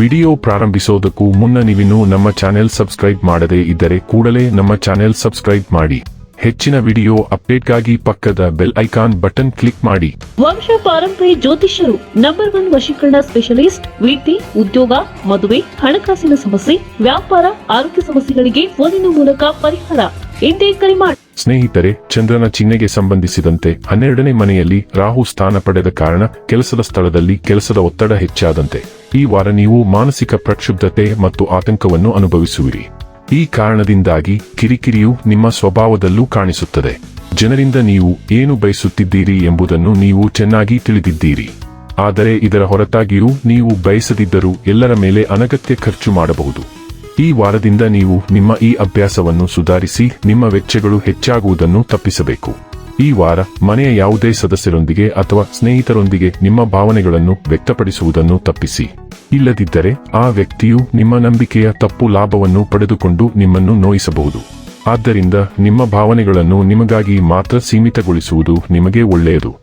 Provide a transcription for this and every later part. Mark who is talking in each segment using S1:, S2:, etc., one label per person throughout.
S1: Video ಪ್ರಾರಂಭಿಸೋದಕ್ಕೂ ಮುನ್ನ ನೀವಿನ್ನೂ ನಮ್ಮ ಚಾನೆಲ್ ಸಬ್ಸ್ಕ್ರೈಬ್ ಮಾಡದೇ ಇದ್ದರೆ ಕೂಡಲೇ ನಮ್ಮ ಚಾನೆಲ್ ಸಬ್ಸ್ಕ್ರೈಬ್ ಮಾಡಿ. ಹೆಚ್ಚಿನ ವಿಡಿಯೋ ಅಪ್ಡೇಟ್ಗಾಗಿ ಪಕ್ಕದ ಬೆಲ್ ಐಕಾನ್ ಬಟನ್ ಕ್ಲಿಕ್ ಮಾಡಿ.
S2: ವಂಶ ಪಾರಂಪರಿ ಜ್ಯೋತಿಷ್ಯರು ನಂಬರ್ ಒನ್ ವಶೀಕರಣ ಸ್ಪೆಷಲಿಸ್ಟ್ ವೀಟಿ ಉದ್ಯೋಗ ಮದುವೆ ಹಣಕಾಸಿನ ಸಮಸ್ಯೆ ವ್ಯಾಪಾರ ಆರೋಗ್ಯ ಸಮಸ್ಯೆಗಳಿಗೆ ಫೋನಿನ ಮೂಲಕ ಪರಿಹಾರ. ಎಂದೇ ಕರೆ ಮಾಡಿ
S1: ಸ್ನೇಹಿತರೆ ಚಂದ್ರನ ಚಿಹ್ನೆಗೆ ಸಂಬಂಧಿಸಿದಂತೆ ಹನ್ನೆರಡನೇ ಮನೆಯಲ್ಲಿ ರಾಹು ಸ್ಥಾನ ಪಡೆದ ಕಾರಣ ಕೆಲಸದ ಸ್ಥಳದಲ್ಲಿ ಕೆಲಸದ ಒತ್ತಡ ಹೆಚ್ಚಾದಂತೆ. ಈ ವಾರ ನೀವು ಮಾನಸಿಕ ಪ್ರಕ್ಷುಬ್ಧತೆ ಮತ್ತು ಆತಂಕವನ್ನು ಅನುಭವಿಸುವಿರಿ. ಈ ಕಾರಣದಿಂದಾಗಿ ಕಿರಿಕಿರಿಯು ನಿಮ್ಮ ಸ್ವಭಾವದಲ್ಲೂ ಕಾಣಿಸುತ್ತದೆ. ಜನರಿಂದ ನೀವು ಏನು ಬಯಸುತ್ತಿದ್ದೀರಿ ಎಂಬುದನ್ನು ನೀವು ಚೆನ್ನಾಗಿ ತಿಳಿದಿದ್ದೀರಿ. ಆದರೆ ಇದರ ಹೊರತಾಗಿಯೂ ನೀವು ಬಯಸದಿದ್ದರೂ ಎಲ್ಲರ ಮೇಲೆ ಅನಗತ್ಯ ಖರ್ಚು ಮಾಡಬಹುದು. ಈ ವಾರದಿಂದ ನೀವು ನಿಮ್ಮ ಈ ಅಭ್ಯಾಸವನ್ನು ಸುಧಾರಿಸಿ ನಿಮ್ಮ ವೆಚ್ಚಗಳು ಹೆಚ್ಚಾಗುವುದನ್ನು ತಪ್ಪಿಸಬೇಕು. ಈ ವಾರ ಮನೆಯ ಯಾವುದೇ ಸದಸ್ಯರೊಂದಿಗೆ ಅಥವಾ ಸ್ನೇಹಿತರೊಂದಿಗೆ ನಿಮ್ಮ ಭಾವನೆಗಳನ್ನು ವ್ಯಕ್ತಪಡಿಸುವುದನ್ನು ತಪ್ಪಿಸಿ. ಇಲ್ಲದಿದ್ದರೆ ಆ ವ್ಯಕ್ತಿಯು ನಿಮ್ಮ ನಂಬಿಕೆಯ ತಪ್ಪು ಲಾಭವನ್ನು ಪಡೆದುಕೊಂಡು ನಿಮ್ಮನ್ನು ನೋಯಿಸಬಹುದು. ಆದ್ದರಿಂದ ನಿಮ್ಮ ಭಾವನೆಗಳನ್ನು ನಿಮಗಾಗಿ ಮಾತ್ರ ಸೀಮಿತಗೊಳಿಸುವುದು ನಿಮಗೆ ಒಳ್ಳೆಯದು.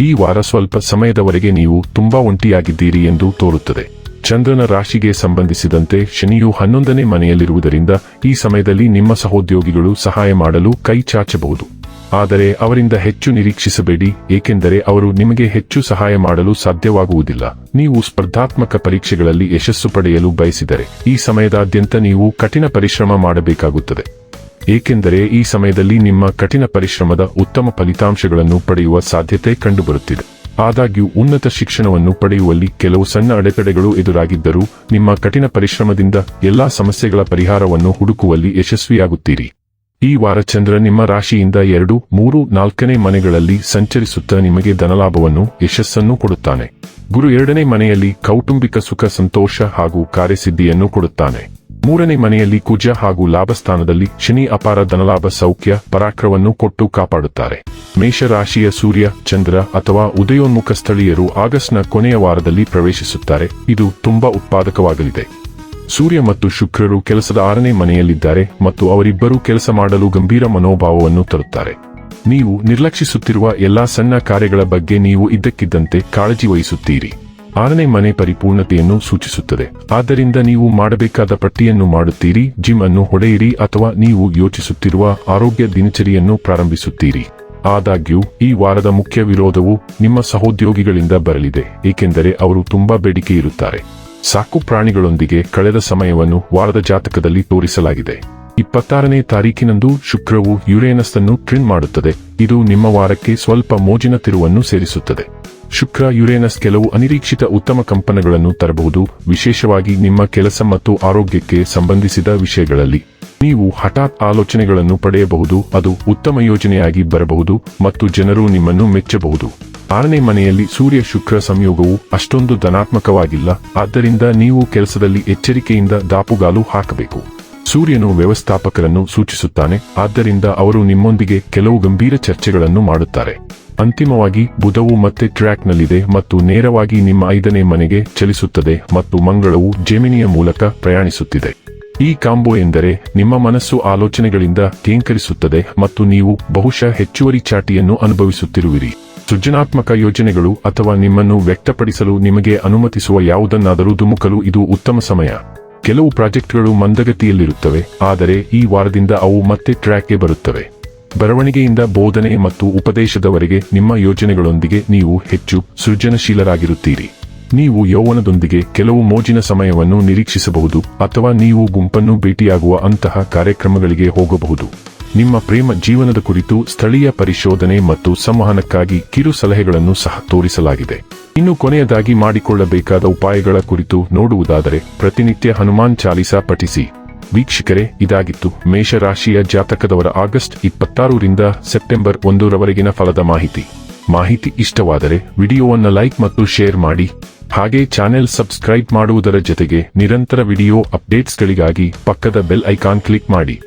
S1: ಈ ವಾರ ಸ್ವಲ್ಪ ಸಮಯದವರೆಗೆ ನೀವು ತುಂಬಾ ಒಂಟಿಯಾಗಿದ್ದೀರಿ ಎಂದು ತೋರುತ್ತದೆ. ಚಂದ್ರನ ರಾಶಿಗೆ ಸಂಬಂಧಿಸಿದಂತೆ ಶನಿಯು ಹನ್ನೊಂದನೇ ಮನೆಯಲ್ಲಿರುವುದರಿಂದ ಈ ಸಮಯದಲ್ಲಿ ನಿಮ್ಮ ಸಹೋದ್ಯೋಗಿಗಳು ಸಹಾಯ ಮಾಡಲು ಕೈ ಚಾಚಬಹುದು. ಆದರೆ ಅವರಿಂದ ಹೆಚ್ಚು ನಿರೀಕ್ಷಿಸಬೇಡಿ, ಏಕೆಂದರೆ ಅವರು ನಿಮಗೆ ಹೆಚ್ಚು ಸಹಾಯ ಮಾಡಲು ಸಾಧ್ಯವಾಗುವುದಿಲ್ಲ. ನೀವು ಸ್ಪರ್ಧಾತ್ಮಕ ಪರೀಕ್ಷೆಗಳಲ್ಲಿ ಯಶಸ್ಸು ಪಡೆಯಲು ಬಯಸಿದರೆ, ಈ ಸಮಯದಾದ್ಯಂತ ನೀವು ಕಠಿಣ ಪರಿಶ್ರಮ ಮಾಡಬೇಕಾಗುತ್ತದೆ. ಏಕೆಂದರೆ ಈ ಸಮಯದಲ್ಲಿ ನಿಮ್ಮ ಕಠಿಣ ಪರಿಶ್ರಮದ ಉತ್ತಮ ಫಲಿತಾಂಶಗಳನ್ನು ಪಡೆಯುವ ಸಾಧ್ಯತೆ ಕಂಡುಬರುತ್ತಿದೆ. ಆದಾಗ್ಯೂ, ಉನ್ನತ ಶಿಕ್ಷಣವನ್ನು ಪಡೆಯುವಲ್ಲಿ ಕೆಲವು ಸಣ್ಣ ಅಡೆತಡೆಗಳು ಎದುರಾಗಿದ್ದರೂ, ನಿಮ್ಮ ಕಠಿಣ ಪರಿಶ್ರಮದಿಂದ ಎಲ್ಲಾ ಸಮಸ್ಯೆಗಳ ಪರಿಹಾರವನ್ನು ಹುಡುಕುವಲ್ಲಿ ಯಶಸ್ವಿಯಾಗುತ್ತೀರಿ. ಈ ವಾರ ಚಂದ್ರ ನಿಮ್ಮ ರಾಶಿಯಿಂದ ಎರಡು, ಮೂರು, ನಾಲ್ಕನೇ ಮನೆಗಳಲ್ಲಿ ಸಂಚರಿಸುತ್ತಾ ನಿಮಗೆ ಧನಲಾಭವನ್ನು, ಯಶಸ್ಸನ್ನು ಕೊಡುತ್ತಾನೆ. ಗುರು ಎರಡನೇ ಮನೆಯಲ್ಲಿ ಕೌಟುಂಬಿಕ ಸುಖ, ಸಂತೋಷ ಹಾಗೂ ಕಾರ್ಯಸಿದ್ಧಿಯನ್ನು ಕೊಡುತ್ತಾನೆ. ಮೂರನೇ ಮನೆಯಲ್ಲಿ ಕುಜ ಹಾಗೂ ಲಾಭಸ್ಥಾನದಲ್ಲಿ ಶನಿ ಅಪಾರ ಧನಲಾಭ, ಸೌಖ್ಯ ಪರಾಕ್ರವನ್ನು ಕೊಟ್ಟು ಕಾಪಾಡುತ್ತಾರೆ. ಮೇಷರಾಶಿಯ ಸೂರ್ಯ, ಚಂದ್ರ ಅಥವಾ ಉದಯೋನ್ಮುಖ ಸ್ಥಳೀಯರು ಆಗಸ್ಟ್ನ ಕೊನೆಯ ವಾರದಲ್ಲಿ ಪ್ರವೇಶಿಸುತ್ತಾರೆ. ಇದು ತುಂಬಾ ಉತ್ಪಾದಕವಾಗಲಿದೆ. ಸೂರ್ಯ ಮತ್ತು ಶುಕ್ರರು ಕೆಲಸದ ಆರನೇ ಮನೆಯಲ್ಲಿದ್ದಾರೆ ಮತ್ತು ಅವರಿಬ್ಬರೂ ಕೆಲಸ ಮಾಡಲು ಗಂಭೀರ ಮನೋಭಾವವನ್ನು ತರುತ್ತಾರೆ. ನೀವು ನಿರ್ಲಕ್ಷಿಸುತ್ತಿರುವ ಎಲ್ಲಾ ಸಣ್ಣ ಕಾರ್ಯಗಳ ಬಗ್ಗೆ ನೀವು ಇದ್ದಕ್ಕಿದ್ದಂತೆ ಕಾಳಜಿ ವಹಿಸುತ್ತೀರಿ. ಆರನೇ ಮನೆ ಪರಿಪೂರ್ಣತೆಯನ್ನು ಸೂಚಿಸುತ್ತದೆ. ಆದ್ದರಿಂದ ನೀವು ಮಾಡಬೇಕಾದ ಪಟ್ಟಿಯನ್ನು ಮಾಡುತ್ತೀರಿ, ಜಿಮ್ ಅನ್ನು ಹೊಡೆಯಿರಿ ಅಥವಾ ನೀವು ಯೋಚಿಸುತ್ತಿರುವ ಆರೋಗ್ಯ ದಿನಚರಿಯನ್ನು ಪ್ರಾರಂಭಿಸುತ್ತೀರಿ. ಆದಾಗ್ಯೂ, ಈ ವಾರದ ಮುಖ್ಯ ವಿರೋಧವು ನಿಮ್ಮ ಸಹೋದ್ಯೋಗಿಗಳಿಂದ ಬರಲಿದೆ, ಏಕೆಂದರೆ ಅವರು ತುಂಬಾ ಬೇಡಿಕೆ ಇರುತ್ತಾರೆ ಸಾಕು ಪ್ರಾಣಿಗಳೊಂದಿಗೆ ಕಳೆದ ಸಮಯವನ್ನು ವಾರದ ಜಾತಕದಲ್ಲಿ ತೋರಿಸಲಾಗಿದೆ. ಇಪ್ಪತ್ತಾರನೇ ತಾರೀಕಿನಂದು ಶುಕ್ರವು ಯುರೇನಸ್ ಅನ್ನು ಟ್ರಿನ್ ಮಾಡುತ್ತದೆ. ಇದು ನಿಮ್ಮ ವಾರಕ್ಕೆ ಸ್ವಲ್ಪ ಮೋಜಿನ ತಿರುವನ್ನು ಸೇರಿಸುತ್ತದೆ. ಶುಕ್ರ, ಯುರೇನಸ್ ಕೆಲವು ಅನಿರೀಕ್ಷಿತ ಉತ್ತಮ ಕಂಪನಗಳನ್ನು ತರಬಹುದು, ವಿಶೇಷವಾಗಿ ನಿಮ್ಮ ಕೆಲಸ ಮತ್ತು ಆರೋಗ್ಯಕ್ಕೆ ಸಂಬಂಧಿಸಿದ ವಿಷಯಗಳಲ್ಲಿ. ನೀವು ಹಠಾತ್ ಆಲೋಚನೆಗಳನ್ನು ಪಡೆಯಬಹುದು, ಅದು ಉತ್ತಮ ಯೋಜನೆಯಾಗಿ ಬರಬಹುದು ಮತ್ತು ಜನರು ನಿಮ್ಮನ್ನು ಮೆಚ್ಚಬಹುದು. ಆರನೇ ಮನೆಯಲ್ಲಿ ಸೂರ್ಯ ಶುಕ್ರ ಸಂಯೋಗವು ಅಷ್ಟೊಂದು ಧನಾತ್ಮಕವಾಗಿಲ್ಲ, ಆದ್ದರಿಂದ ನೀವು ಕೆಲಸದಲ್ಲಿ ಎಚ್ಚರಿಕೆಯಿಂದ ದಾಪುಗಾಲು ಹಾಕಬೇಕು. ಸೂರ್ಯನು ವ್ಯವಸ್ಥಾಪಕರನ್ನು ಸೂಚಿಸುತ್ತಾನೆ, ಆದ್ದರಿಂದ ಅವರು ನಿಮ್ಮೊಂದಿಗೆ ಕೆಲವು ಗಂಭೀರ ಚರ್ಚೆಗಳನ್ನು ಮಾಡುತ್ತಾರೆ. ಅಂತಿಮವಾಗಿ, ಬುಧವು ಮತ್ತೆ ಟ್ರ್ಯಾಕ್ನಲ್ಲಿದೆ ಮತ್ತು ನೇರವಾಗಿ ನಿಮ್ಮ ಐದನೇ ಮನೆಗೆ ಚಲಿಸುತ್ತದೆ ಮತ್ತು ಮಂಗಳವು ಜೆಮಿನಿಯ ಮೂಲಕ ಪ್ರಯಾಣಿಸುತ್ತಿದೆ. ಈ ಕಾಂಬೋ ಎಂದರೆ, ನಿಮ್ಮ ಮನಸ್ಸು ಆಲೋಚನೆಗಳಿಂದ ಕೇಂಕರಿಸುತ್ತದೆ ಮತ್ತು ನೀವು ಬಹುಶಃ ಹೆಚ್ಚುವರಿ ಚಾಟಿಯನ್ನು ಅನುಭವಿಸುತ್ತಿರುವಿರಿ. ಸೃಜನಾತ್ಮಕ ಯೋಜನೆಗಳು ಅಥವಾ ನಿಮ್ಮನ್ನು ವ್ಯಕ್ತಪಡಿಸಲು ನಿಮಗೆ ಅನುಮತಿಸುವ ಯಾವುದನ್ನಾದರೂ ಧುಮುಕಲು ಇದು ಉತ್ತಮ ಸಮಯ. ಕೆಲವು ಪ್ರಾಜೆಕ್ಟ್ಗಳು ಮಂದಗತಿಯಲ್ಲಿರುತ್ತವೆ, ಆದರೆ ಈ ವಾರದಿಂದ ಅವು ಮತ್ತೆ ಟ್ರ್ಯಾಕ್ಗೆ ಬರುತ್ತವೆ. ಬರವಣಿಗೆಯಿಂದ ಬೋಧನೆ ಮತ್ತು ಉಪದೇಶದವರೆಗೆ ನಿಮ್ಮ ಯೋಜನೆಗಳೊಂದಿಗೆ ನೀವು ಹೆಚ್ಚು ಸೃಜನಶೀಲರಾಗಿರುತ್ತೀರಿ. ನೀವು ಯೌವನದೊಂದಿಗೆ ಕೆಲವು ಮೋಜಿನ ಸಮಯವನ್ನು ನಿರೀಕ್ಷಿಸಬಹುದು ಅಥವಾ ನೀವು ಗುಂಪನ್ನು ಭೇಟಿಯಾಗುವ ಅಂತಹ ಕಾರ್ಯಕ್ರಮಗಳಿಗೆ ಹೋಗಬಹುದು. ನಿಮ್ಮ ಪ್ರೇಮ ಜೀವನದ ಕುರಿತು ಸ್ಥಳೀಯ ಪರಿಶೋಧನೆ ಮತ್ತು ಸಂವಹನಕ್ಕಾಗಿ ಕಿರು ಸಲಹೆಗಳನ್ನು ಸಹ ತೋರಿಸಲಾಗಿದೆ. ಇನ್ನು ಕೊನೆಯದಾಗಿ ಮಾಡಿಕೊಳ್ಳಬೇಕಾದ ಉಪಾಯಗಳ ಕುರಿತು ನೋಡುವುದಾದರೆ ಪ್ರತಿನಿತ್ಯ ಹನುಮಾನ್ ಚಾಲಿಸಾ ಪಠಿಸಿ. ವೀಕ್ಷಕರೇ, ಇದಾಗಿತ್ತು ಮೇಷರಾಶಿಯ ಜಾತಕದವರ ಆಗಸ್ಟ್ ಇಪ್ಪತ್ತಾರರಿಂದ ಸೆಪ್ಟೆಂಬರ್ ಒಂದರವರೆಗಿನ ಫಲದ ಮಾಹಿತಿ. ಮಾಹಿತಿ ಇಷ್ಟವಾದರೆ ವಿಡಿಯೋವನ್ನು ಲೈಕ್ ಮತ್ತು ಶೇರ್ ಮಾಡಿ. ಹಾಗೆ ಚಾನೆಲ್ ಸಬ್ಸ್ಕ್ರೈಬ್ ಮಾಡುವುದರ ಜೊತೆಗೆ ನಿರಂತರ ವಿಡಿಯೋ ಅಪ್ಡೇಟ್ಸ್ಗಳಿಗಾಗಿ ಪಕ್ಕದ ಬೆಲ್ ಐಕಾನ್ ಕ್ಲಿಕ್ ಮಾಡಿ.